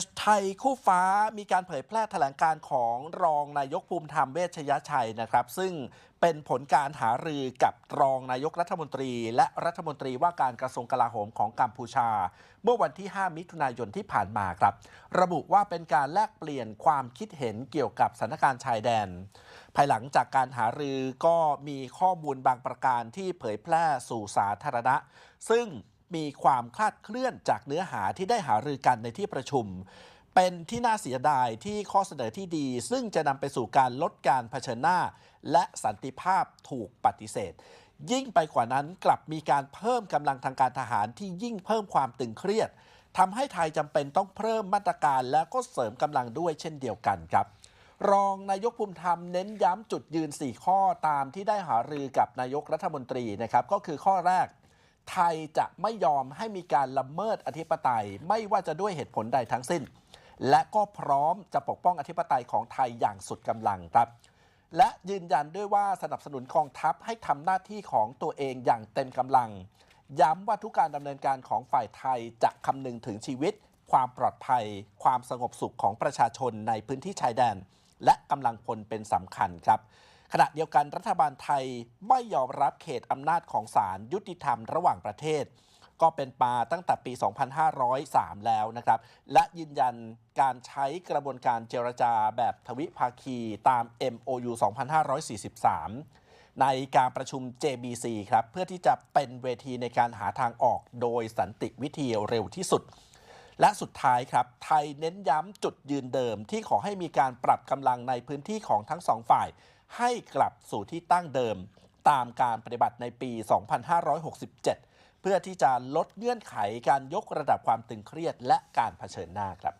จไทยคู่ฟ้ามีการเผยแพร่แถลงการของรองนายกภูมิธรรมเวชยชัยนะครับ ซึ่งเป็นผลการหารือกับรองนายกรัฐมนตรี และรัฐมนตรีว่าการกระทรวงกลาโหมของกัมพูชา เมื่อวันที่ 5 มิถุนายนที่ผ่านมาครับ ระบุว่าเป็นการแลกเปลี่ยนความคิดเห็นเกี่ยวกับสถานการณ์ชายแดน ภายหลังจากการหารือก็มีข้อมูลบางประการที่เผยแพร่สู่สาธารณะ ซึ่ง มีความคลาดเคลื่อนจากเนื้อหาที่ได้หารือกันในที่ประชุม เป็นที่น่าเสียดายที่ข้อเสนอที่ดี ซึ่งจะนำไปสู่การลดการเผชิญหน้า และสันติภาพถูกปฏิเสธ ยิ่งไปกว่านั้นกลับมีการเพิ่มกำลังทางการทหารที่ยิ่งเพิ่มความตึงเครียดทำให้ไทยจำเป็นต้องเพิ่มมาตรการแล้วก็เสริมกำลังด้วยเช่นเดียวกันครับรองนายกภูมิธรรมเน้นย้ำจุดยืน 4 ข้อตามที่ได้หารือกับนายกรัฐมนตรีนะครับ ก็คือข้อแรก ไทยจะไม่ยอมให้มีการละเมิดอธิปไตยไม่ว่าจะด้วยเหตุผลใดทั้งสิ้น และก็พร้อมจะปกป้องอธิปไตยของไทยอย่างสุดกำลังครับและยืนยันด้วยว่าสนับสนุนกองทัพให้ทำหน้าที่ของตัวเองอย่างเต็มกำลัง ย้ำว่าทุกการดำเนินการของฝ่ายไทยจะคำนึงถึงชีวิต ความปลอดภัย ความสงบสุขของประชาชนในพื้นที่ชายแดน และกำลังพลเป็นสำคัญครับ ขณะเดียวกันรัฐบาลไทยไม่ยอมรับเขตอำนาจของศาลยุติธรรมระหว่างประเทศ ก็เป็นปาตั้งแต่ปี 2503 แล้วนะครับ และยืนยันการใช้กระบวนการเจรจาแบบทวิภาคีตาม MOU 2543ในการประชุม JBC ครับ เพื่อที่จะเป็นเวทีในการหาทางออกโดยสันติวิธีเร็วที่สุด และสุดท้ายครับ ไทยเน้นย้ำจุดยืนเดิมที่ขอให้มีการปรับกำลังในพื้นที่ของทั้งสองฝ่าย ให้กลับสู่ที่ตั้งเดิม ตามการปฏิบัติในปี 2567 เพื่อที่จะลดเงื่อนไขการยกระดับความตึงเครียดและการเผชิญหน้าครับ